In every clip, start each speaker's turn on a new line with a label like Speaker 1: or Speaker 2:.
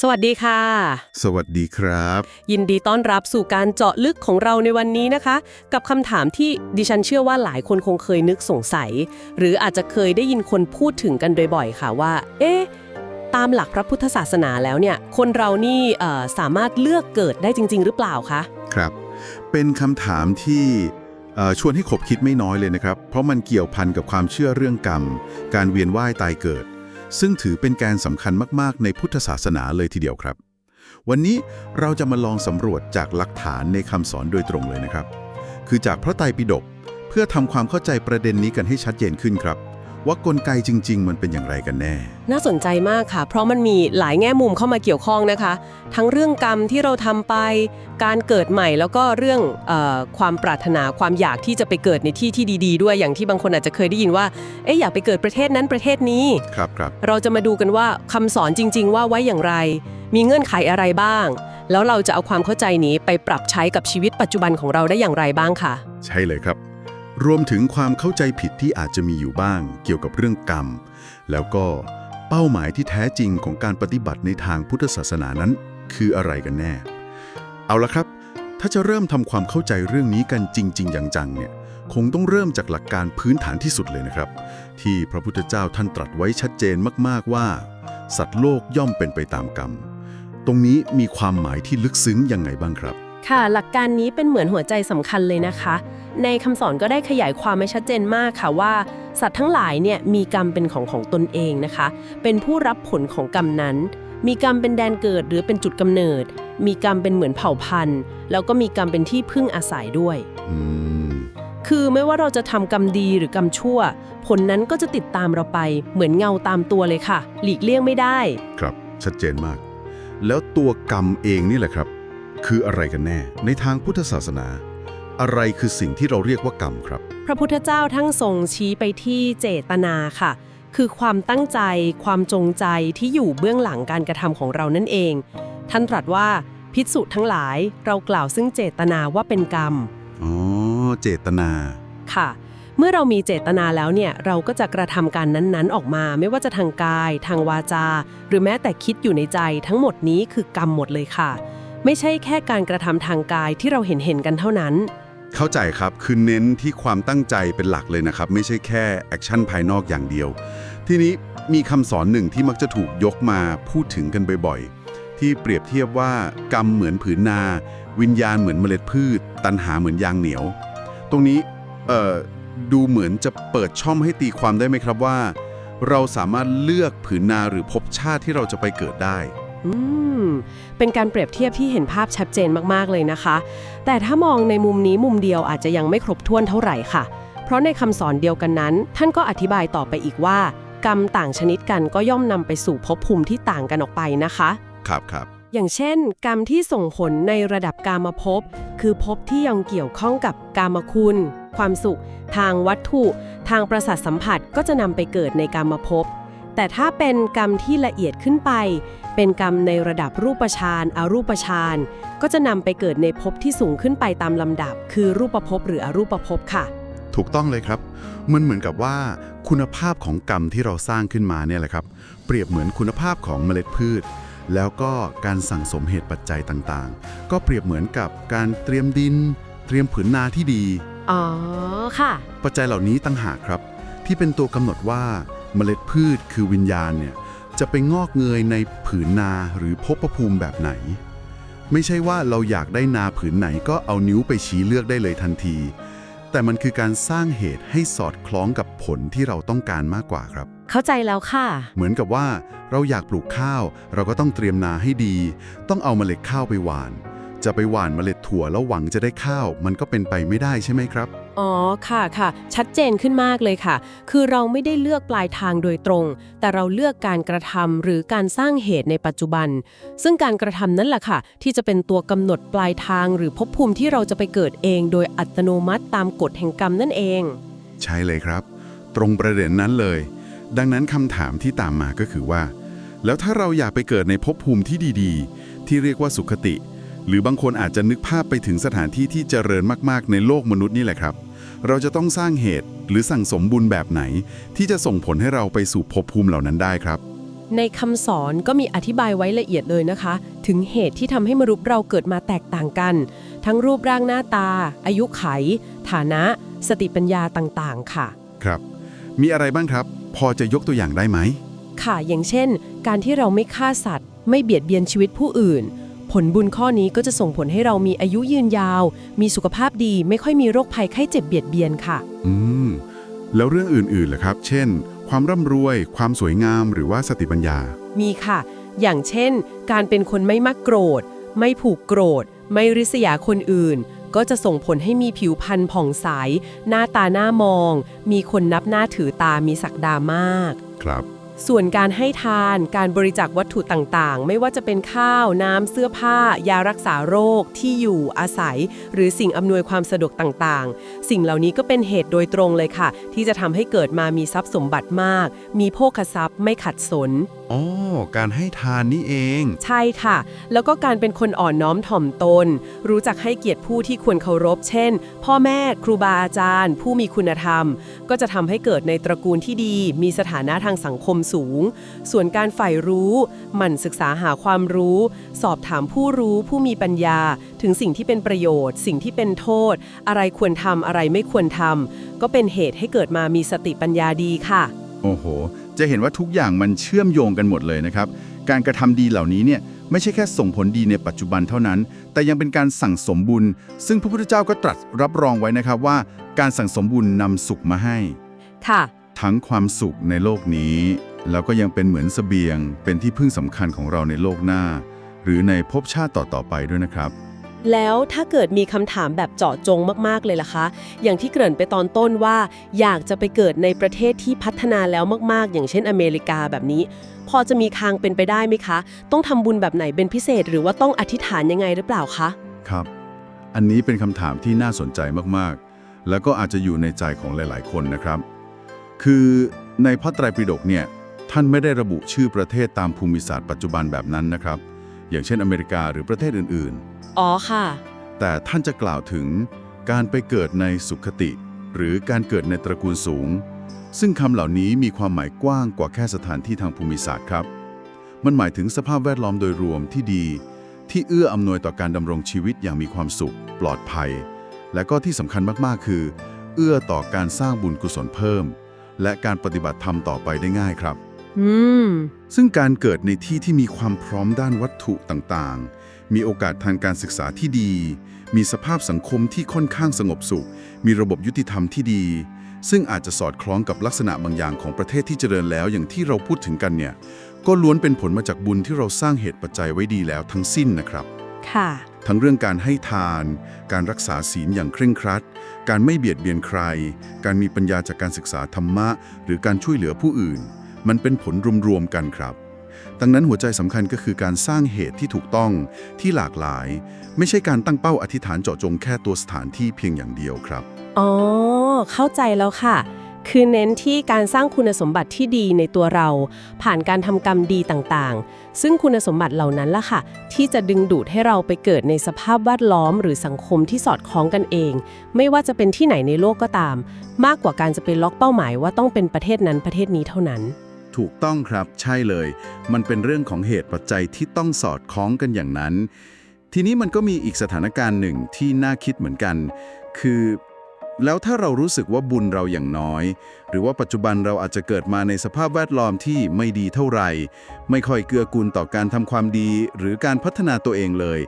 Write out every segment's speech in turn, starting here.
Speaker 1: สวัสดีค่ะ
Speaker 2: สวัสดีครับ
Speaker 1: ยินดีต้อนรับสู่การเจาะลึกของเราในวันนี้นะคะ กับคำถามที่ดิฉันเชื่อว่าหลายคนคงเคยนึกสงสัย หรืออาจจะเคยได้ยินคนพูดถึงกันบ่อยๆค่ะว่า เอ๊ะตามหลักพระพุทธศาสนาแล้วเนี่ย คนเรานี่เอ่อสามารถเลือกเกิดได้จริง ๆ หรือเปล่าคะ
Speaker 2: ครับ เป็นคำถามที่เอ่อชวนให้ขบคิดไม่น้อยเลยนะครับ เพราะมันเกี่ยวพันกับความเชื่อเรื่องกรรม การเวียนว่ายตายเกิด ซึ่งถือเป็นการสำคัญมากๆ ในพุทธศาสนาเลยทีเดียวครับ วันนี้เราจะมาลองสำรวจจากหลักฐานในคำสอนโดยตรงเลยนะครับ คือจากพระไตรปิฎกเพื่อทำความเข้าใจประเด็นนี้กันให้ชัดเจนขึ้นครับ ว่ากลไกจริง ๆ มันเป็นอย่างไรกันแน่
Speaker 1: น่าสนใจมากค่ะ เพราะมันมีหลายแง่มุมเข้ามาเกี่ยวข้องนะคะ ทั้งเรื่องกรรมที่เราทำไป การเกิดใหม่แล้วก็เรื่องเออความปรารถนาความอยากที่จะไปเกิดในที่ที่ดี ๆ ด้วยอย่างที่บางคนอาจจะเคยได้ยินว่าเอ๊ะอยากไปเกิดประเทศนั้นประเทศนี้
Speaker 2: ครับครับ
Speaker 1: เราจะมาดูกันว่าคำสอนจริง ๆ ว่าไว้อย่างไร มีเงื่อนไขอะไรบ้าง แล้วเราจะเอาความเข้าใจนี้ไปปรับใช้กับชีวิตปัจจุบันของเราได้อย่างไรบ้างค่ะ
Speaker 2: ใช่เลยครับ รวมถึงความเข้าใจผิดที่อาจจะมีอยู่บ้างเกี่ยวกับเรื่องกรรม แล้วก็เป้าหมายที่แท้จริงของการปฏิบัติในทางพุทธศาสนานั้น คืออะไรกันแน่ เอาละครับ ถ้าจะเริ่มทำความเข้าใจเรื่องนี้กันจริง ๆ อย่างจังเนี่ย คงต้องเริ่มจากหลักการพื้นฐานที่สุดเลยนะครับ ที่พระพุทธเจ้าท่านตรัสไว้ชัดเจนมากๆว่า สัตว์โลกย่อมเป็นไปตามกรรม ตรงนี้มีความหมายที่ลึกซึ้งยังไงบ้างครับ
Speaker 1: ค่ะ หลักการนี้เป็นเหมือนหัวใจสำคัญเลยนะคะ ในคำสอนก็ได้ขยายความไว้ชัดเจนมากค่ะว่า สัตว์ทั้งหลายเนี่ยมีกรรมเป็นของของตนเองนะคะ เป็นผู้รับผลของกรรมนั้น มีกรรมเป็นแดนเกิดหรือเป็นจุดกำเนิด มีกรรมเป็นเหมือนเผ่าพันธุ์ แล้วก็มีกรรมเป็นที่พึ่งอาศัยด้วย
Speaker 2: อืม
Speaker 1: คือไม่ว่าเราจะทำกรรมดีหรือกรรมชั่ว ผลนั้นก็จะติดตามเราไป เหมือนเงาตามตัวเลยค่ะ หลีกเลี่ยงไม่ได้
Speaker 2: ครับชัดเจนมาก แล้วตัวกรรมเองนี่แหละครับ คืออะไรกันแน่ ในทางพุทธศาสนา อะไรคือสิ่งที่เราเรียกว่ากรรมครับ
Speaker 1: พระพุทธเจ้าทั้งทรงชี้ไปที่เจตนาค่ะ คือความตั้งใจ ความจงใจที่อยู่เบื้องหลังการกระทำของเรานั่นเอง ท่านตรัสว่าพิสุทั้งหลายเรากล่าวซึ่งเจตนาว่าเป็นกรรม
Speaker 2: อ๋อเจตนา
Speaker 1: ค่ะ เมื่อเรามีเจตนาแล้วเนี่ยเราก็จะกระทำการนั้นๆ ออกมา ไม่ว่าจะทางกาย ทางวาจา หรือแม้แต่คิดอยู่ในใจทั้งหมดนี้คือกรรมหมดเลยค่ะ ไม่ใช่แค่การกระทำทางกายที่เราเห็นเห็นกันเท่านั้น
Speaker 2: เข้าใจครับ คือเน้นที่ความตั้งใจเป็นหลักเลยนะครับ ไม่ใช่แค่แอคชั่นภายนอกอย่างเดียว ทีนี้มีคำสอนหนึ่งที่มักจะถูกยกมาพูดถึงกันบ่อยๆ ที่เปรียบเทียบว่ากรรมเหมือนผืนนา วิญญาณเหมือนเมล็ดพืช ตันหาเหมือนยางเหนียว ตรงนี้เอ่อดูเหมือนจะเปิดช่องให้ตีความได้ไหมครับว่า เราสามารถเลือกผืนนาหรือภพชาติที่เราจะไปเกิดได้
Speaker 1: อืม เป็นการเปรียบเทียบที่เห็นภาพชัดเจนมากๆเลยนะคะ แต่ถ้ามองในมุมนี้มุมเดียวอาจจะยังไม่ครบถ้วนเท่าไหร่ค่ะ เพราะในคำสอนเดียวกันนั้น ท่านก็อธิบายต่อไปอีกว่า กรรมต่างชนิดกันก็ย่อมนำไปสู่ภพภูมิที่ต่างกันออกไปนะคะ
Speaker 2: ครับครับ
Speaker 1: อย่างเช่น กรรมที่ส่งผลในระดับกามภพ คือภพที่ยังเกี่ยวข้องกับกามคุณ ความสุข ทางวัตถุ ทางประสาทสัมผัสก็จะนำไปเกิดในกามภพ แต่ถ้าเป็นกรรมที่ละเอียดขึ้นไป เป็นกรรมในระดับรูปฌานอารูปฌานก็จะนำไปเกิดในภพที่สูงขึ้นไปตามลำดับ คือรูปภพหรืออรูปภพค่ะ
Speaker 2: ถูกต้องเลยครับ มันเหมือนกับว่า คุณภาพของกรรมที่เราสร้างขึ้นมาเนี่ยแหละครับ เปรียบเหมือนคุณภาพของเมล็ดพืช แล้วก็การสั่งสมเหตุปัจจัยต่างๆ ก็เปรียบเหมือนกับการเตรียมดิน เตรียมผืนนาที่ดี
Speaker 1: อ๋อค่ะ
Speaker 2: ปัจจัยเหล่านี้ตั้งหากครับ ที่เป็นตัวกำหนดว่า เมล็ดพืชคือวิญญาณเนี่ยจะไปงอกเงยในผืนนาหรือภพภูมิแบบไหน ไม่ใช่ว่าเราอยากได้นาผืนไหนก็เอานิ้วไปชี้เลือกได้เลยทันที แต่มันคือการสร้างเหตุให้สอดคล้องกับผลที่เราต้องการมากกว่าครับ
Speaker 1: เข้าใจแล้วค่ะ
Speaker 2: เหมือนกับว่าเราอยากปลูกข้าว เราก็ต้องเตรียมนาให้ดี ต้องเอาเมล็ดข้าวไปหว่าน จะไปหว่านเมล็ดถั่วแล้วหวังจะได้ข้าว มันก็เป็นไปไม่ได้ใช่ไหมครับ
Speaker 1: อ๋อค่ะค่ะ ชัดเจนขึ้นมากเลยค่ะ คือเราไม่ได้เลือกปลายทางโดยตรง แต่เราเลือกการกระทำหรือการสร้างเหตุในปัจจุบัน ซึ่งการกระทำนั่นแหละค่ะ ที่จะเป็นตัวกำหนดปลายทางหรือภพภูมิที่เราจะไปเกิดเอง โดยอัตโนมัติตามกฎแห่งกรรมนั่นเอง
Speaker 2: ใช่เลยครับ ตรงประเด็นนั้นเลย ดังนั้นคำถามที่ตามมาก็คือว่า แล้วถ้าเราอยากไปเกิดในภพภูมิที่ดี ๆ ที่เรียกว่าสุขติ หรือบางคนอาจจะนึกภาพไปถึงสถานที่ที่เจริญมากๆ ในโลกมนุษย์นี่แหละครับ เราจะต้องสร้างเหตุหรือสั่งสมบุญแบบไหน ที่จะส่งผลให้เราไปสู่ภพภูมิเหล่านั้นได้ครับ
Speaker 1: อในคำสอนก็มีอธิบายไว้ละเอียดเลยนะคะ ถึงเหตุที่ทำให้มนุษย์เราเกิดมาแตกต่างกัน ทั้งรูปร่างหน้าตา อายุไข ฐานะ สติปัญญาต่างๆ ค่ะ
Speaker 2: ครับ มีอะไรบ้างครับ พอจะยกตัวอย่างได้ไหม
Speaker 1: ค่ะอย่างเช่น การที่เราไม่ฆ่าสัตว์ ไม่เบียดเบียนชีวิตผู้อื่น ผลบุญข้อนี้ก็จะส่งผลให้เรามีอายุยืนยาว มีสุขภาพดีไม่ค่อยมีโรคภัยไข้เจ็บเบียดเบียนค่ะ
Speaker 2: อืม แล้วเรื่องอื่นๆล่ะครับ เช่น ความร่ำรวย ความสวยงาม หรือว่าสติปัญญา
Speaker 1: มีค่ะ อย่างเช่น การเป็นคนไม่มักโกรธ ไม่ผูกโกรธ ไม่ริษยาคนอื่น ก็จะส่งผลให้มีผิวพรรณผ่องใส หน้าตาหน้ามอง มีคนนับหน้าถือตามีศักดามาก
Speaker 2: ครับ
Speaker 1: ส่วนการให้ทานการบริจาควัตถุต่างๆ ไม่ว่าจะเป็นข้าว น้ำเสื้อผ้า ยารักษาโรค ที่อยู่อาศัย หรือสิ่งอำนวยความสะดวกต่างๆ สิ่งเหล่านี้ก็เป็นเหตุโดยตรงเลยค่ะ ที่จะทำให้เกิดมามีทรัพย์สมบัติมาก มีโภคทรัพย์ไม่ขัดสน
Speaker 2: อ๋อ การให้ทานนี่เอง
Speaker 1: ใช่ค่ะ แล้วก็การเป็นคนอ่อนน้อมถ่อมตน รู้จักให้เกียรติผู้ที่ควรเคารพ เช่น พ่อแม่ ครูบาอาจารย์ ผู้มีคุณธรรม ก็จะทำให้เกิดในตระกูลที่ดี มีสถานะทางสังคมสูง ส่วนการใฝ่รู้ หมั่นศึกษาหาความรู้ สอบถามผู้รู้ผู้มีปัญญา ถึงสิ่งที่เป็นประโยชน์ สิ่งที่เป็นโทษ อะไรควรทำอะไรไม่ควรทำก็เป็นเหตุให้เกิดมามีสติปัญญาดีค่ะ
Speaker 2: โอ้โห จะเห็นว่าทุกอย่างมันเชื่อมโยงกันหมดเลยนะครับ การกระทำดีเหล่านี้เนี่ยไม่ใช่แค่ส่งผลดีในปัจจุบันเท่านั้น แต่ยังเป็นการสั่งสมบุญ ซึ่งพระพุทธเจ้าก็ตรัสรับรองไว้นะครับว่า การสั่งสมบุญนำสุขมาให้
Speaker 1: ค่ะ
Speaker 2: ทั้งความสุขในโลกนี้ แล้วก็ยังเป็นเหมือนเสบียง เป็นที่พึ่งสำคัญของเราในโลกหน้า หรือในภพชาติต่อๆไปด้วยนะครับ
Speaker 1: แล้วถ้าเกิดมีคำถามแบบเจาะจงมากๆเลยล่ะคะ อย่างที่เกริ่นไปตอนต้นว่า อยากจะไปเกิดในประเทศที่พัฒนาแล้วมากๆ อย่างเช่นอเมริกาแบบนี้ พอจะมีทางเป็นไปได้ไหมคะ ต้องทำบุญแบบไหนเป็นพิเศษ หรือว่าต้องอธิษฐานยังไงหรือเปล่าคะ
Speaker 2: ครับ อันนี้เป็นคำถามที่น่าสนใจมากๆ แล้วก็อาจจะอยู่ในใจของหลาย ๆ คนนะครับ คือในพระไตรปิฎกเนี่ยท่านไม่ได้ระบุชื่อประเทศตามภูมิศาสตร์ปัจจุบันแบบนั้นนะครับ อย่างเช่นอเมริกาหรือประเทศอื่น
Speaker 1: อ๋อค่ะ
Speaker 2: แต่ท่านจะกล่าวถึงการไปเกิดในสุขติ หรือการเกิดในตระกูลสูง ซึ่งคำเหล่านี้มีความหมายกว้างกว่าแค่สถานที่ทางภูมิศาสตร์ครับ มันหมายถึงสภาพแวดล้อมโดยรวมที่ดี ที่เอื้ออำนวยต่อการดำรงชีวิตอย่างมีความสุข ปลอดภัย และก็ที่สำคัญมากๆ คือ เอื้อต่อการสร้างบุญกุศลเพิ่ม และการปฏิบัติธรรมต่อไปได้ง่ายครับ
Speaker 1: อืม
Speaker 2: ซึ่งการเกิดในที่ที่มีความพร้อมด้านวัตถุต่างๆ มีโอกาสทางการศึกษาที่ดี มีสภาพสังคมที่ค่อนข้างสงบสุข มีระบบยุติธรรมที่ดี ซึ่งอาจจะสอดคล้องกับลักษณะบางอย่างของประเทศที่เจริญแล้วอย่างที่เราพูดถึงกันเนี่ย ก็ล้วนเป็นผลมาจากบุญที่เราสร้างเหตุปัจจัยไว้ดีแล้วทั้งสิ้นนะครับ
Speaker 1: ค่ะ
Speaker 2: ทั้งเรื่องการให้ทาน การรักษาศีลอย่างเคร่งครัด การไม่เบียดเบียนใคร การมีปัญญาจากการศึกษาธรรมะ หรือการช่วยเหลือผู้อื่น มันเป็นผลรวมๆกันครับ ดังนั้นหัวใจสำคัญก็คือการสร้างเหตุที่ถูกต้องที่หลากหลาย ไม่ใช่การตั้งเป้าอธิษฐานเจาะจงแค่ตัวสถานที่เพียงอย่างเดียวครับ
Speaker 1: อ๋อ เข้าใจแล้วค่ะ คือเน้นที่การสร้างคุณสมบัติที่ดีในตัวเรา ผ่านการทำกรรมดีต่างๆ ซึ่งคุณสมบัติเหล่านั้นล่ะค่ะ ที่จะดึงดูดให้เราไปเกิดในสภาพแวดล้อมหรือสังคมที่สอดคล้องกันเอง ไม่ว่าจะเป็นที่ไหนในโลกก็ตาม มากกว่าการจะไปล็อกเป้าหมายว่าต้องเป็นประเทศนั้นประเทศนี้เท่านั้น
Speaker 2: ถูกต้องครับใช่เลย มันเป็นเรื่องของเหตุปัจจัยที่ต้องสอดคล้องกันอย่างนั้น ทีนี้มันก็มีอีกสถานการณ์หนึ่งที่น่าคิดเหมือนกัน คือ แล้วถ้าเรารู้สึกว่าบุญเราอย่างน้อย หรือว่าปัจจุบันเราอาจจะเกิดมาในสภาพแวดล้อมที่ไม่ดีเท่าไหร่ ไม่ค่อยเกื้อกูลต่อการทำความดี หรือการพัฒนาตัวเองเลย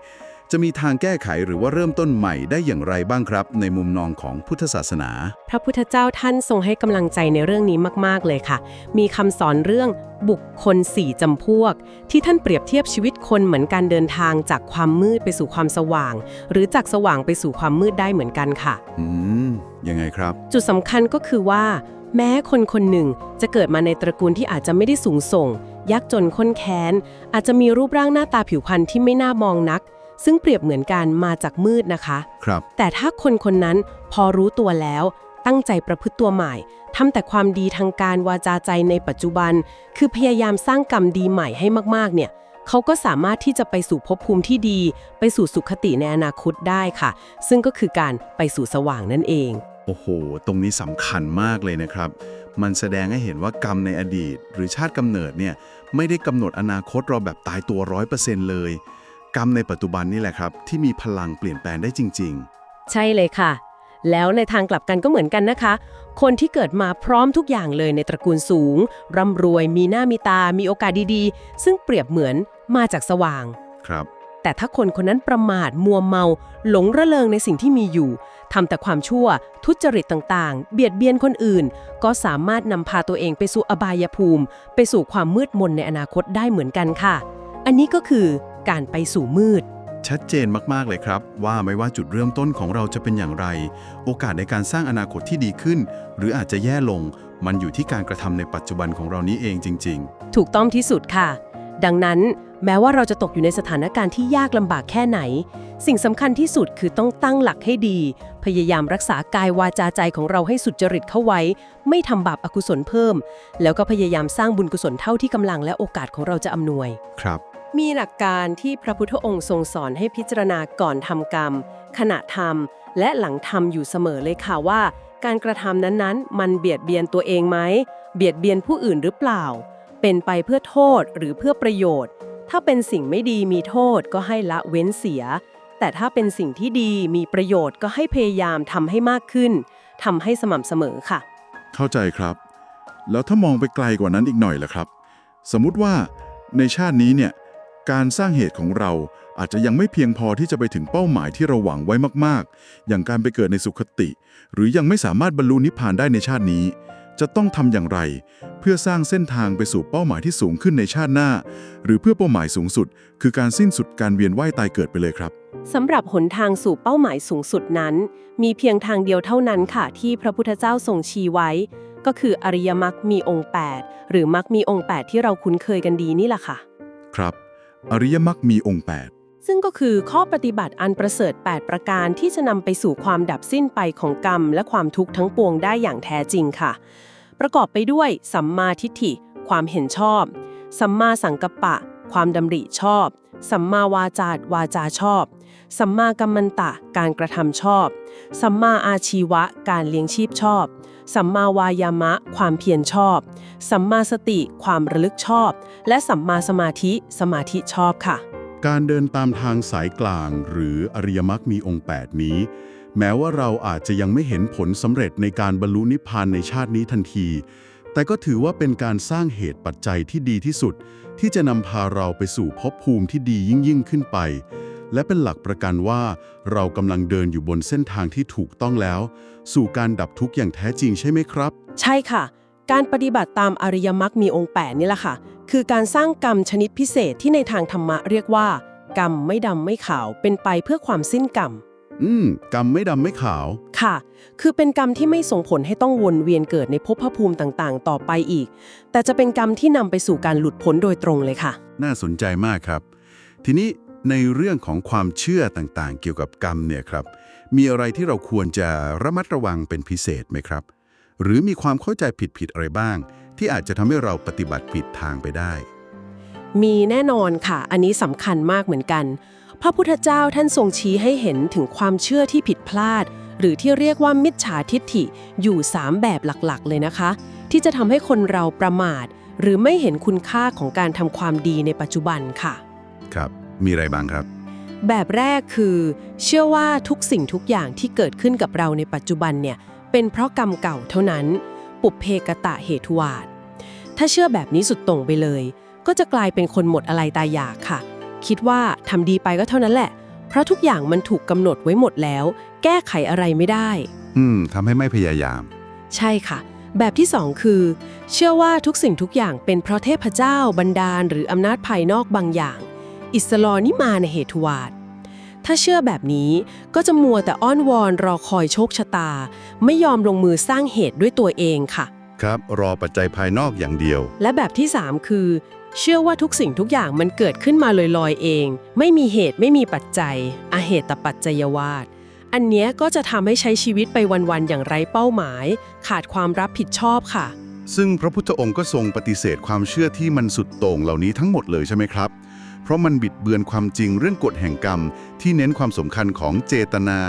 Speaker 2: จะมีทางแก้ไขหรือว่าเริ่มต้นใหม่ได้อย่างไรบ้างครับ ในมุมนองของพุทธศาสนา
Speaker 1: พระพุทธเจ้าท่านทรงให้กำลังใจในเรื่องนี้มาก ๆ เลยค่ะ มีคำสอนเรื่องบุคคลสี่จำพวก ที่ท่านเปรียบเทียบชีวิตคนเหมือนการเดินทางจากความมืดไปสู่ความสว่าง หรือจากสว่างไปสู่ความมืดได้เหมือนกันค่ะ
Speaker 2: อืมยังไงครับ
Speaker 1: จุดสำคัญก็คือว่า แม้คนคนหนึ่งจะเกิดมาในตระกูลที่อาจจะไม่ได้สูงส่ง ยากจนข้นแค้น อาจจะมีรูปร่างหน้าตาผิวพรรณที่ไม่น่ามองนัก ซึ่งเปรียบเหมือนกันมาจากมืดนะคะ
Speaker 2: ครับ
Speaker 1: แต่ถ้าคนคนนั้นพอรู้ตัวแล้ว ตั้งใจประพฤติตัวใหม่ทำแต่ความดีทางการวาจาใจในปัจจุบัน คือพยายามสร้างกรรมดีใหม่ให้มากๆ เนี่ยเขาก็สามารถที่จะไปสู่ภพภูมิที่ดี ไปสู่สุขติในอนาคตได้ค่ะ ซึ่งก็คือการไปสู่สว่างนั่นเอง
Speaker 2: โอ้โห ตรงนี้สำคัญมากเลยนะครับ
Speaker 3: มันแสดงให้เห็นว่ากรรมในอดีต หรือชาติกำเนิดเนี่ยไม่ได้กำหนดอนาคตเราแบบตายตัวร้อยเปอร์เซ็นต์เลย กรรมในปัจจุบันนี่แหละครับ ที่มีพลังเปลี่ยนแปลงได้จริง
Speaker 1: ใช่เลยค่ะ แล้วในทางกลับกันก็เหมือนกันนะคะ คนที่เกิดมาพร้อมทุกอย่างเลยในตระกูลสูง ร่ำรวย มีหน้ามีตา มีโอกาสดีๆ ซึ่งเปรียบเหมือนมาจากสว่าง
Speaker 3: ๆ ครับ
Speaker 1: แต่ถ้าคนคนนั้นประมาทมัวเมา หลงระเริงในสิ่งที่มีอยู่ทำแต่ความชั่ว ทุจริตต่างๆ เบียดเบียนคนอื่น ก็สามารถนำพาตัวเองไปสู่อบายภูมิ ไปสู่ความมืดมนในอนาคตได้เหมือนกันค่ะ อันนี้ก็คือ การไปสู่มืด
Speaker 3: ชัดเจนมากๆเลยครับ ว่าไม่ว่าจุดเริ่มต้นของเราจะเป็นอย่างไร โอกาสในการสร้างอนาคตที่ดีขึ้น หรืออาจจะแย่ลง มันอยู่ที่การกระทำในปัจจุบันของเรานี้เองจริง
Speaker 1: ถูกต้องที่สุดค่ะ ดังนั้นแม้ว่าเราจะตกอยู่ในสถานการณ์ที่ยากลำบากแค่ไหน สิ่งสำคัญที่สุดคือต้องตั้งหลักให้ดี พยายามรักษากายวาจาใจของเราให้สุจริตเข้าไว้ ไม่ทำบาปอกุศลเพิ่ม แล้วก็พยายามสร้างบุญกุศลเท่าที่กำลังและโอกาสของเราจะอำนวย
Speaker 3: ๆ ครับ
Speaker 1: มีหลักการที่พระพุทธองค์ทรงสอนให้พิจารณาก่อนทำกรรม ขณะทำและหลังทำอยู่เสมอเลยค่ะว่า การกระทำนั้นๆ มันเบียดเบียนตัวเองไหมเบียดเบียนผู้อื่นหรือเปล่า เป็นไปเพื่อโทษหรือเพื่อประโยชน์ ถ้าเป็นสิ่งไม่ดีมีโทษก็ให้ละเว้นเสีย แต่ถ้าเป็นสิ่งที่ดีมีประโยชน์ก็ให้พยายามทำให้มากขึ้นทำให้สม่ำเสมอค่ะ
Speaker 4: เข้าใจครับ แล้วถ้ามองไปไกลกว่านั้นอีกหน่อยล่ะครับ สมมุติว่าในชาตินี้เนี่ย การสร้างเหตุของเราอาจจะยังไม่เพียงพอที่จะไปถึงเป้าหมายที่เราหวังไว้มากๆ อย่างการไปเกิดในสุคติ หรือยังไม่สามารถบรรลุนิพพานได้ในชาตินี้ จะต้องทำอย่างไร เพื่อสร้างเส้นทางไปสู่เป้าหมายที่สูงขึ้นในชาติหน้า หรือเพื่อเป้าหมายสูงสุด คือการสิ้นสุดการเวียนว่ายตายเกิดไปเลยครับ
Speaker 1: สำหรับหนทางสู่เป้าหมายสูงสุดนั้น มีเพียงทางเดียวเท่านั้นค่ะที่พระพุทธเจ้าทรงชี้ไว้ ก็คืออริยมรรคมีองค์ 8 หรือมรรคมีองค์ 8 ที่เราคุ้นเคยกันดีนี่แหละค่ะ
Speaker 4: ครับ อริยมรรคมีองค์ 8
Speaker 1: ซึ่งก็คือข้อปฏิบัติอันประเสริฐ 8 ประการที่จะนำไปสู่ความดับสิ้นไปของกรรม และความทุกข์ทั้งปวงได้อย่างแท้จริงค่ะ ประกอบไปด้วย สัมมาทิฏฐิ ความเห็นชอบ สัมมาสังกัปปะ ความดำริชอบ สัมมาวาจาวาจาชอบ สัมมากัมมันตะ การกระทำชอบ สัมมาอาชีวะ การเลี้ยงชีพชอบ สัมมาวายามะ ความเพียรชอบ สัมมาสติ ความระลึกชอบ และสัมมาสมาธิ สมาธิชอบค่ะ
Speaker 4: การเดินตามทางสายกลาง หรืออริยมรรคมีองค์ 8 นี้ แม้ว่าเราอาจจะยังไม่เห็นผลสำเร็จในการบรรลุนิพพานในชาตินี้ทันที แต่ก็ถือว่าเป็นการสร้างเหตุปัจจัยที่ดีที่สุด ที่จะนำพาเราไปสู่ภพภูมิที่ดียิ่งยิ่งขึ้นไป และเป็นหลักประกันว่าเรากำลังเดินอยู่บนเส้นทางที่ถูกต้องแล้ว สู่การดับทุกข์อย่างแท้จริงใช่ไหมครับ
Speaker 1: ใช่ค่ะ การปฏิบัติตามอริยมรรคมีองค์8นี่แหละค่ะ คือการสร้างกรรมชนิดพิเศษที่ในทางธรรมะเรียกว่า กรรมไม่ดำไม่ขาวเป็นไปเพื่อความสิ้นกรรม
Speaker 4: อืม กรรมไม่ดำไม่ขาว
Speaker 1: ค่ะ คือเป็นกรรมที่ไม่ส่งผลให้ต้องวนเวียนเกิดในภพภูมิต่างๆ ต่อไปอีก แต่จะเป็นกรรมที่นำไปสู่การหลุดพ้นโดยตรงเลยค่ะ
Speaker 2: น่าสนใจมากครับ ทีนี้ ในเรื่องของความเชื่อต่างๆ เกี่ยวกับกรรมเนี่ยครับ มีอะไรที่เราควรจะระมัดระวังเป็นพิเศษไหมครับ หรือมีความเข้าใจผิดๆอะไรบ้าง ที่อาจจะทำให้เราปฏิบัติผิดทางไปได้
Speaker 1: มีแน่นอนค่ะ อันนี้สำคัญมากเหมือนกัน พระพุทธเจ้าท่านทรงชี้ให้เห็นถึงความเชื่อที่ผิดพลาด หรือที่เรียกว่ามิจฉาทิฏฐิอยู่ 3 แบบหลักๆ เลยนะคะ ที่จะทำให้คนเราประมาท หรือไม่เห็นคุณค่าของการทำความดีในปัจจุบันค่ะ
Speaker 2: มีอะไรบ้างครับ
Speaker 1: แบบแรกคือ เชื่อว่าทุกสิ่งทุกอย่างที่เกิดขึ้นกับเราในปัจจุบันเนี่ยเป็นเพราะกรรมเก่าเท่านั้น ปุเพกตะเหตุวาทถ้าเชื่อแบบนี้สุดตรงไปเลย ก็จะกลายเป็นคนหมดอะไรตายอยากค่ะ คิดว่าทำดีไปก็เท่านั้นแหละ เพราะทุกอย่างมันถูกกำหนดไว้หมดแล้ว แก้ไขอะไรไม่ได้
Speaker 2: อืมทำให้ไม่พยายาม
Speaker 1: ใช่ค่ะ แบบที่สองคือ เชื่อว่าทุกสิ่งทุกอย่างเป็นเพราะเทพเจ้า บันดาล หรืออำนาจภายนอกบางอย่าง อิสลอนิมาในเหตุวาทถ้าเชื่อแบบนี้ก็จะมัวแต่อ้อนวอนรอคอยโชคชะตา ไม่ยอมลงมือสร้างเหตุด้วยตัวเองค่ะ
Speaker 2: ครับ รอปัจจัยภายนอกอย่างเดียว
Speaker 1: และแบบที่ 3 คือ เชื่อว่าทุกสิ่งทุกอย่างมันเกิดขึ้นมาลอยๆเอง ไม่มีเหตุไม่มีปัจจัยอาเหตุปัจจัยวาทอันเนี้ยก็จะทำให้ใช้ชีวิตไปวันๆอย่างไร้เป้าหมาย ขาดความรับผิดชอบค่ะ
Speaker 2: ซึ่งพระพุทธองค์ก็ทรงปฏิเสธความเชื่อที่มันสุดโต่งเหล่านี้ทั้งหมดเลยใช่ไหมครับ เพราะมันบิดเบือนความจริงเรื่องกฎแห่งกรรม ที่เน้นความสำคัญของเจตนา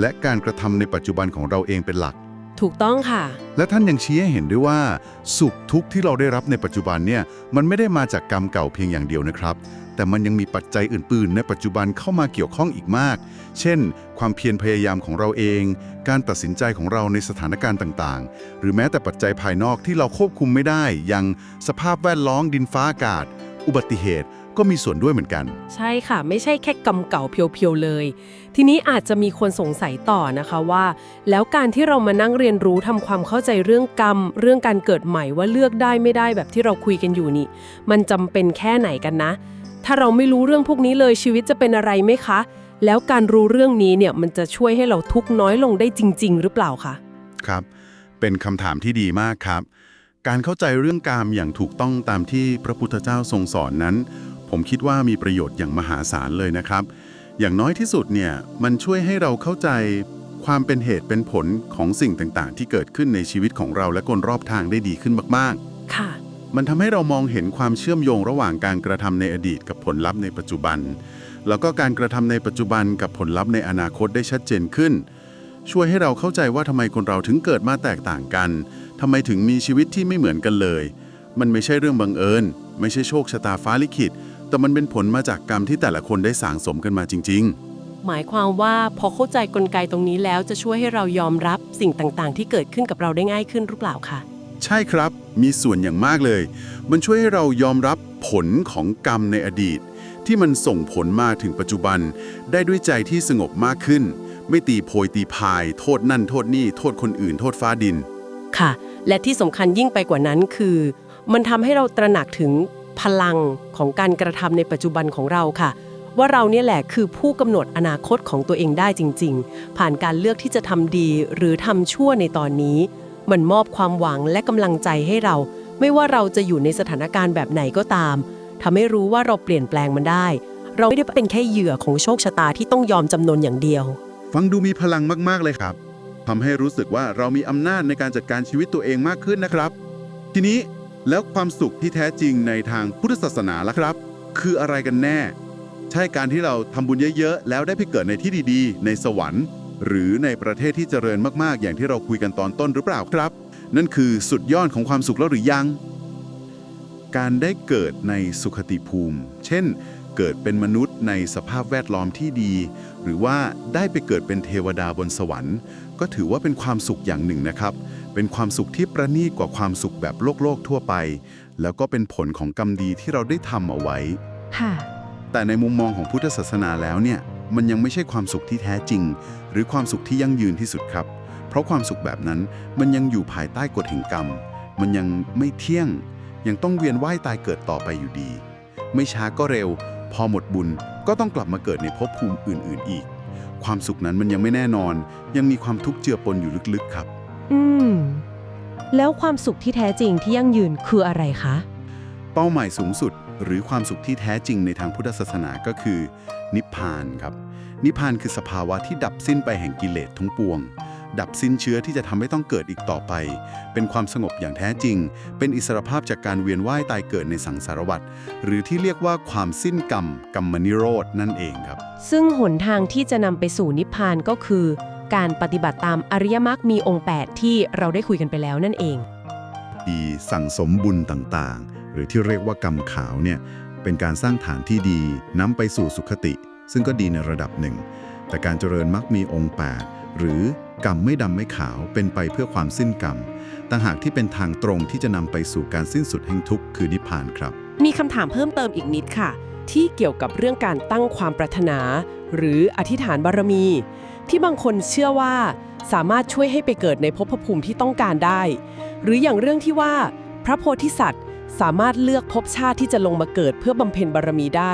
Speaker 2: และการกระทำในปัจจุบันของเราเองเป็นหลัก
Speaker 1: ถูกต้องค่ะ
Speaker 2: และท่านยังชี้ให้เห็นด้วยว่า สุขทุกข์ที่เราได้รับในปัจจุบันเนี่ยมันไม่ได้มาจากกรรมเก่าเพียงอย่างเดียวนะครับ แต่มันยังมีปัจจัยอื่นๆ ในปัจจุบันเข้ามาเกี่ยวข้องอีกมาก เช่น ความเพียรพยายามของเราเอง การตัดสินใจของเราในสถานการณ์ต่างๆ หรือแม้แต่ปัจจัยภายนอกที่เราควบคุมไม่ได้ อย่างสภาพแวดล้อมดินฟ้าอากาศ อุบัติเหตุ ก็มีส่วนด้วยเหมือนกัน
Speaker 1: ใช่ค่ะ ไม่ใช่แค่กรรมเก่าเพียวๆเลย ทีนี้อาจจะมีคนสงสัยต่อนะคะว่า แล้วการที่เรามานั่งเรียนรู้ทำความเข้าใจเรื่องกรรม เรื่องการเกิดใหม่ว่าเลือกได้ไม่ได้แบบที่เราคุยกันอยู่นี่ มันจำเป็นแค่ไหนกันนะ ถ้าเราไม่รู้เรื่องพวกนี้เลยชีวิตจะเป็นอะไรไหมคะ แล้วการรู้เรื่องนี้เนี่ยมันจะช่วยให้เราทุกข์น้อยลงได้จริง ๆ หรือเปล่าคะ
Speaker 2: ครับ เป็นคำถามที่ดีมากครับ การเข้าใจเรื่องกามอย่างถูกต้องตามที่พระพุทธเจ้าทรงสอนนั้น ผมคิดว่ามีประโยชน์อย่างมหาศาลเลยนะครับ อย่างน้อยที่สุดเนี่ยมันช่วยให้เราเข้าใจความเป็นเหตุเป็นผลของสิ่งต่างๆ ที่เกิดขึ้นในชีวิตของเราและคนรอบทางได้ดีขึ้นมากๆ
Speaker 1: ค่ะ
Speaker 2: มันทำให้เรามองเห็นความเชื่อมโยงระหว่างการกระทำในอดีตกับผลลัพธ์ในปัจจุบัน แล้วก็การกระทำในปัจจุบันกับผลลัพธ์ในอนาคตได้ชัดเจนขึ้น ช่วยให้เราเข้าใจว่าทำไมคนเราถึงเกิดมาแตกต่างกันทำไมถึงมีชีวิตที่ไม่เหมือนกันเลย มันไม่ใช่เรื่องบังเอิญ ไม่ใช่โชคชะตาฟ้าลิขิต แต่มันเป็นผลมาจากกรรมที่แต่ละคนได้สางสมกันมาจริง ๆ
Speaker 1: หมายความว่าพอเข้าใจกลไกตรงนี้แล้วจะช่วยให้เรายอมรับสิ่งต่างๆ ที่เกิดขึ้นกับเราได้ง่ายขึ้นหรือเปล่าคะ
Speaker 2: ใช่ครับ มีส่วนอย่างมากเลย มันช่วยให้เรายอมรับผลของกรรมในอดีต ที่มันส่งผลมาถึงปัจจุบัน ได้ด้วยใจที่สงบมากขึ้น ไม่ตีโพยตีพาย โทษนั่นโทษนี่ โทษคนอื่น โทษฟ้าดิน
Speaker 1: ค่ะ และที่สำคัญยิ่งไปกว่านั้นคือ มันทำให้เราตระหนักถึง พลังของการกระทำในปัจจุบันของเราค่ะ ว่าเราเนี่ยแหละคือผู้กำหนดอนาคตของตัวเองได้จริง ๆ ผ่านการเลือกที่จะทำดีหรือทำชั่วในตอนนี้ มันมอบความหวังและกำลังใจให้เรา ไม่ว่าเราจะอยู่ในสถานการณ์แบบไหนก็ตามทำให้รู้ว่าเราเปลี่ยนแปลงมันได้ เราไม่ได้เป็นแค่เหยื่อของโชคชะตาที่ต้องยอมจำนนอย่างเดียว
Speaker 2: ฟังดูมีพลังมากๆเลยครับทำให้รู้สึกว่าเรามีอำนาจในการจัดการชีวิตตัวเองมากขึ้นนะครับ ทีนี้ แล้วความสุขที่แท้จริงในทางพุทธศาสนาล่ะครับ คืออะไรกันแน่ ใช่การที่เราทำบุญเยอะ ๆ แล้วได้ไปเกิดในที่ดีๆ ในสวรรค์ หรือในประเทศที่เจริญมากๆ อย่างที่เราคุยกันตอนต้นหรือเปล่าครับ นั่นคือสุดยอดของความสุขแล้วหรือยัง การได้เกิดในสุขติภูมิ เช่น เกิดเป็นมนุษย์ในสภาพแวดล้อมที่ดี หรือว่าได้ไปเกิดเป็นเทวดาบนสวรรค์ ก็ถือว่าเป็นความสุขอย่างหนึ่งนะครับ เป็นความสุขที่ประณีตกว่าความสุขแบบโลกโลกๆทั่วไป แล้วก็เป็นผลของกรรมดีที่เราได้ทำเอาไว้
Speaker 1: ค่ะ
Speaker 2: แต่ในมุมมองของพุทธศาสนาแล้วเนี่ย มันยังไม่ใช่ความสุขที่แท้จริง หรือความสุขที่ยั่งยืนที่สุดครับ เพราะความสุขแบบนั้นมันยังอยู่ภายใต้กฎแห่งกรรม มันยังไม่เที่ยง ยังต้องเวียนว่ายตายเกิดต่อไปอยู่ดี ไม่ช้าก็เร็ว พอหมดบุญก็ต้องกลับมาเกิดในภพภูมิอื่น ๆ อีก ความสุขนั้นมันยังไม่แน่นอน ยังมีความทุกข์เจือปนอยู่ลึกๆครับ
Speaker 5: อืม แล้วความสุขที่แท้จริงที่ยั่งยืนคืออะไรคะ
Speaker 2: เป้าหมายสูงสุดหรือความสุขที่แท้จริงในทางพุทธศาสนาก็คือ นิพพานครับ นิพพานคือสภาวะที่ดับสิ้นไปแห่งกิเลสทั้งปวง ดับสิ้นเชื้อที่จะทำให้ต้องเกิดอีกต่อไป เป็นความสงบอย่างแท้จริง เป็นอิสรภาพจากการเวียนว่ายตายเกิดในสังสารวัฏหรือที่เรียกว่าความสิ้นกรรมกรรมนิโรธนั่นเองครับ
Speaker 5: ซึ่งหนทางที่จะนำไปสู่นิพพานก็คือ การปฏิบัติตามอริยมรรคมีองค์ 8 ที่เราได้คุยกันไปแล้วนั่นเอง
Speaker 2: ดีสั่งสมบุญต่างๆ หรือที่เรียกว่ากรรมขาวเนี่ยเป็นการสร้างฐานที่ดีนำไปสู่สุขติ ซึ่งก็ดีในระดับหนึ่ง แต่การเจริญมักมีองค์ 8 หรือกรรมไม่ดำไม่ขาวเป็นไปเพื่อความสิ้นกรรมต่างหากที่เป็นทางตรงที่จะนำไปสู่การสิ้นสุดแห่งทุกข์คือนิพพานครับ
Speaker 1: มีคำถามเพิ่มเติมอีกนิดค่ะ ที่เกี่ยวกับเรื่องการตั้งความปรารถนา หรืออธิษฐานบารมี ที่บางคนเชื่อว่าสามารถช่วยให้ไปเกิดในภพภูมิที่ต้องการได้ หรืออย่างเรื่องที่ว่า พระโพธิสัตว์ สามารถเลือกภพชาติที่จะลงมาเกิดเพื่อบำเพ็ญบารมีได้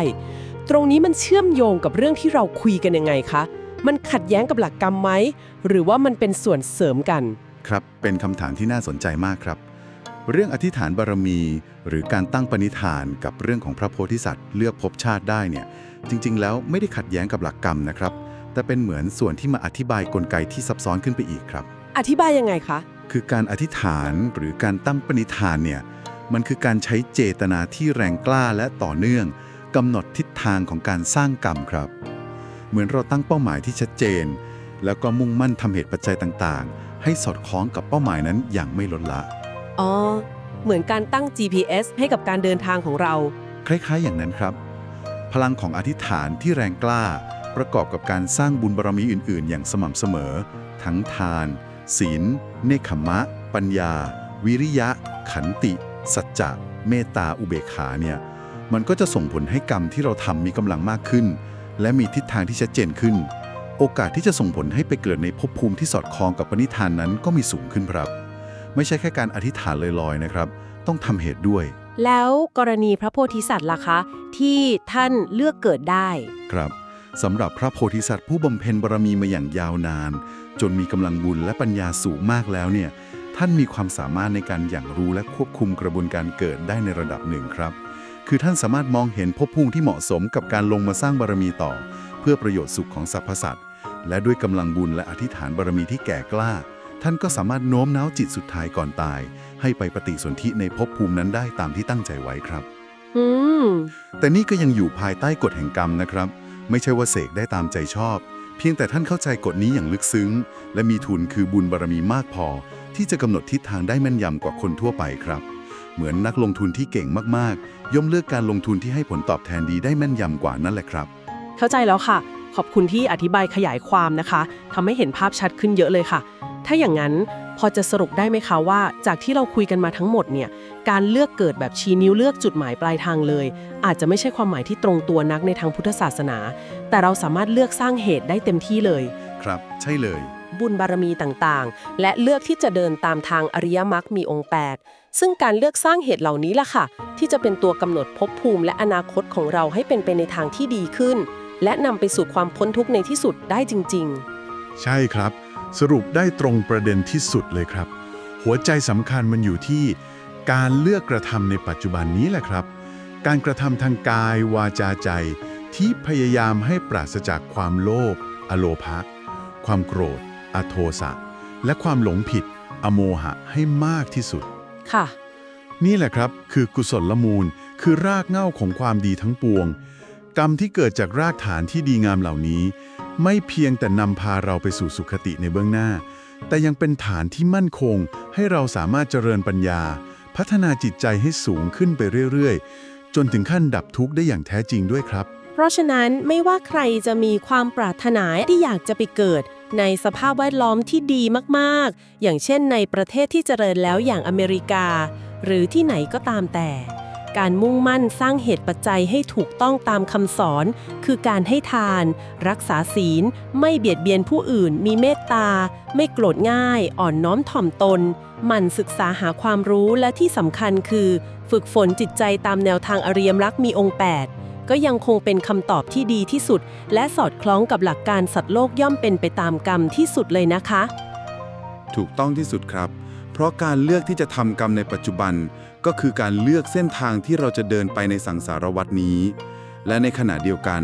Speaker 1: ตรงนี้มันเชื่อมโยงกับเรื่องที่เราคุยกันยังไงคะ มันขัดแย้งกับหลักกรรมไหม หรือว่ามันเป็นส่วนเสริมกัน
Speaker 2: ครับ เป็นคำถามที่น่าสนใจมากครับ เรื่องอธิษฐานบารมี หรือการตั้งปณิธานกับเรื่องของพระโพธิสัตว์ เลือกภพชาติได้เนี่ย จริง ๆ แล้วไม่ได้ขัดแย้งกับหลักกรรมนะครับ แต่เป็นเหมือนส่วนที่มาอธิบายกลไกที่ซับซ้อนขึ้นไปอีกครับ
Speaker 1: อธิบายยังไงคะ
Speaker 2: คือการอธิษฐานหรือการตั้งปณิธานเนี่ยมันคือการใช้เจตนาที่แรงกล้าและต่อเนื่องกำหนดทิศทางของการสร้างกรรมครับ เหมือนเราตั้งเป้าหมายที่ชัดเจน แล้วก็มุ่งมั่นทำเหตุปัจจัยต่างๆ ให้สอดคล้องกับเป้าหมายนั้นอย่างไม่ลดละ
Speaker 1: อ๋อ เหมือนการตั้ง GPS ให้กับการเดินทางของเรา
Speaker 2: คล้ายๆ อย่างนั้นครับ พลังของอธิษฐานที่แรงกล้า ประกอบกับการสร้างบุญบารมีอื่น ๆ อย่างสม่ำเสมอ ทั้งทาน ศีล เนคขมะ ปัญญา วิริยะ ขันติ สัจจะ เมตตา อุเบกขาเนี่ยมันก็จะส่งผลให้กรรมที่เราทำมีกำลังมากขึ้น และมีทิศทางที่ชัดเจนขึ้น โอกาสที่จะส่งผลให้ไปเกิดในภพภูมิที่สอดคล้องกับปณิธานนั้นก็มีสูงขึ้นครับ ไม่ใช่แค่การอธิษฐานลอยๆนะครับ ต้องทำเหตุด้วย
Speaker 1: แล้วกรณีพระโพธิสัตว์ล่ะคะ ที่ท่านเลือกเกิดได้
Speaker 2: ครับ สำหรับพระโพธิสัตว์ผู้บำเพ็ญบารมีมาอย่างยาวนาน จนมีกำลังบุญและปัญญาสูงมากแล้วเนี่ยท่านมีความสามารถในการอย่างรู้และควบคุมกระบวนการเกิดได้ในระดับหนึ่งครับ คือท่านสามารถมองเห็นภพภูมิที่เหมาะสมกับการลงมาสร้างบารมีต่อ เพื่อประโยชน์สุขของสรรพสัตว์และด้วยกำลังบุญและอธิษฐานบารมีที่แก่กล้า ท่านก็สามารถโน้มน้าวจิตสุดท้ายก่อนตาย ให้ไปปฏิสนธิในภพภูมินั้นได้ตามที่ตั้งใจไว้ครับ
Speaker 1: อืม
Speaker 2: แต่นี่ก็ยังอยู่ภายใต้กฎแห่งกรรมนะครับ ไม่ใช่ว่าเสกได้ตามใจชอบ เพียงแต่ท่านเข้าใจกฎนี้อย่างลึกซึ้ง และมีทุนคือบุญบารมีมากพอ ที่จะกำหนดทิศทางได้แม่นยำกว่าคนทั่วไปครับ เหมือนนักลงทุนที่เก่งมากๆ ย่อมเลือกการลงทุนที่ให้ผลตอบแทนดีได้แม่นยำกว่านั่นแหละครับ
Speaker 1: เข้าใจแล้วค่ะ ขอบคุณที่อธิบายขยายความนะคะทำให้เห็นภาพชัดขึ้นเยอะเลยค่ะ ถ้าอย่างนั้นพอจะสรุปได้ไหมคะว่า จากที่เราคุยกันมาทั้งหมดเนี่ย การเลือกเกิดแบบชี้นิ้วเลือกจุดหมายปลายทางเลย อาจจะไม่ใช่ความหมายที่ตรงตัวนักในทางพุทธศาสนา แต่เราสามารถเลือกสร้างเหตุได้เต็มที่เลย
Speaker 2: ครับ ใช่เลย
Speaker 1: บุญบารมีต่างๆ และเลือกที่จะเดินตามทางอริยมรรคมีองค์ 8 ซึ่งการเลือกสร้างเหตุเหล่านี้ล่ะค่ะ ที่จะเป็นตัวกำหนดภพภูมิและอนาคตของเราให้เป็นไปในทางที่ดีขึ้น และนำไปสู่ความพ้นทุกข์ในที่สุดได้จริง
Speaker 6: ใช่ครับ สรุปได้ตรงประเด็นที่สุดเลยครับ หัวใจสำคัญมันอยู่ที่ การเลือกกระทำในปัจจุบันนี้แหละครับ การกระทำทางกายวาจาใจ ที่พยายามให้ปราศจากความโลภอโลภะความโกรธ อโทสะ และความหลงผิด อโมหะให้มากที่สุด
Speaker 1: ๆค่ะ
Speaker 6: นี่แหละครับ คือกุศลมูล คือรากเหง้าของความดีทั้งปวง กรรมที่เกิดจากรากฐานที่ดีงามเหล่านี้ ไม่เพียงแต่นำพาเราไปสู่สุขติในเบื้องหน้า แต่ยังเป็นฐานที่มั่นคง ให้เราสามารถเจริญปัญญา พัฒนาจิตใจให้สูงขึ้นไปเรื่อยๆ จนถึงขั้นดับทุกข์ได้อย่างแท้จริงด้วยครับ
Speaker 1: เพราะฉะนั้นไม่ว่าใครจะมีความปรารถนาที่อยากจะไปเกิด ในสภาพแวดล้อมที่ดีมากๆ อย่างเช่นในประเทศที่เจริญแล้วอย่างอเมริกา หรือที่ไหนก็ตามแต่ การมุ่งมั่นสร้างเหตุปัจจัยให้ถูกต้องตามคำสอน คือการให้ทาน รักษาศีล ไม่เบียดเบียนผู้อื่น มีเมตตา ไม่โกรธง่าย อ่อนน้อมถ่อมตน หมั่นศึกษาหาความรู้และที่สำคัญคือ ฝึกฝนจิตใจตามแนวทางอริยมรรคมีองค์ 8 ก็ยังคงเป็นคำตอบที่ดีที่สุด และสอดคล้องกับหลักการสัตว์โลกย่อมเป็นไปตามกรรมที่สุดเลยนะคะ
Speaker 2: ถูกต้องที่สุดครับ เพราะการเลือกที่จะทำกรรมในปัจจุบัน ก็คือการเลือกเส้นทางที่เราจะเดินไปในสังสารวัตนี้ และในขณะเดียวกัน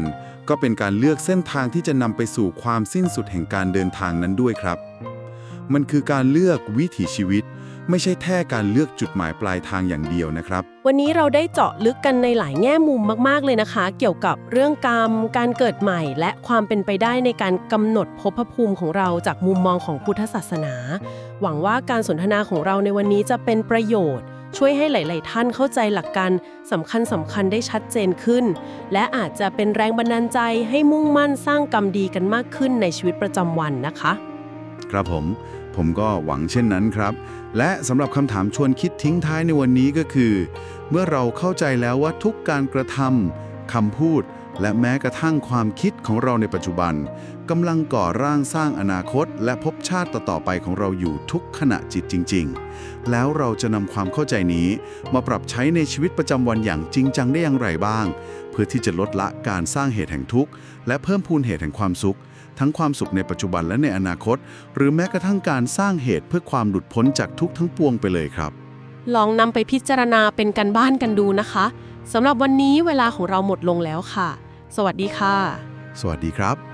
Speaker 2: ก็เป็นการเลือกเส้นทางที่จะนำไปสู่ความสิ้นสุดแห่งการเดินทางนั้นด้วยครับ มันคือการเลือกวิถีชีวิต ไม่ใช่แค่การเลือกจุดหมายปลายทางอย่างเดียวนะครับ
Speaker 1: วันนี้เราได้เจาะลึกกันในหลายแง่มุมมาก ๆ เลยนะคะ เกี่ยวกับเรื่องกรรม การเกิดใหม่ และความเป็นไปได้ในการกำหนดภพภูมิของเราจากมุมมองของพุทธศาสนา หวังว่าการสนทนาของเราในวันนี้จะเป็นประโยชน์ช่วยให้หลาย ๆ ท่านเข้าใจหลักการสำคัญสำคัญได้ชัดเจนขึ้น และอาจจะเป็นแรงบันดาลใจให้มุ่งมั่นสร้างกรรมดีกันมากขึ้นในชีวิตประจำวันนะคะ
Speaker 2: ครับผม ผมก็หวังเช่นนั้นครับ และสำหรับคำถามชวนคิดทิ้งท้ายในวันนี้ก็คือ เมื่อเราเข้าใจแล้วว่าทุกการกระทำคำพูด และแม้กระทั่งความคิดของเราในปัจจุบันกำลังก่อร่างสร้างอนาคต และภพชาติต่อไปของเราอยู่ทุกขณะจิตจริง ๆ แล้วเราจะนำความเข้าใจนี้ มาปรับใช้ในชีวิตประจำวันอย่างจริงจังได้อย่างไรบ้าง เพื่อที่จะลดละการสร้างเหตุแห่งทุกข์ และเพิ่มพูนเหตุแห่งความสุข ทั้งความสุขในปัจจุบันและในอนาคต หรือแม้กระทั่งการสร้างเหตุเพื่อความหลุดพ้นจากทุกข์ทั้งปวงไปเลยครับ
Speaker 1: ลองนำไปพิจารณาเป็นกันบ้านกันดูนะคะสำหรับวันนี้เวลาของเราหมดลงแล้วค่ะ สวัสดีค่ะ
Speaker 2: สวัสดีครับ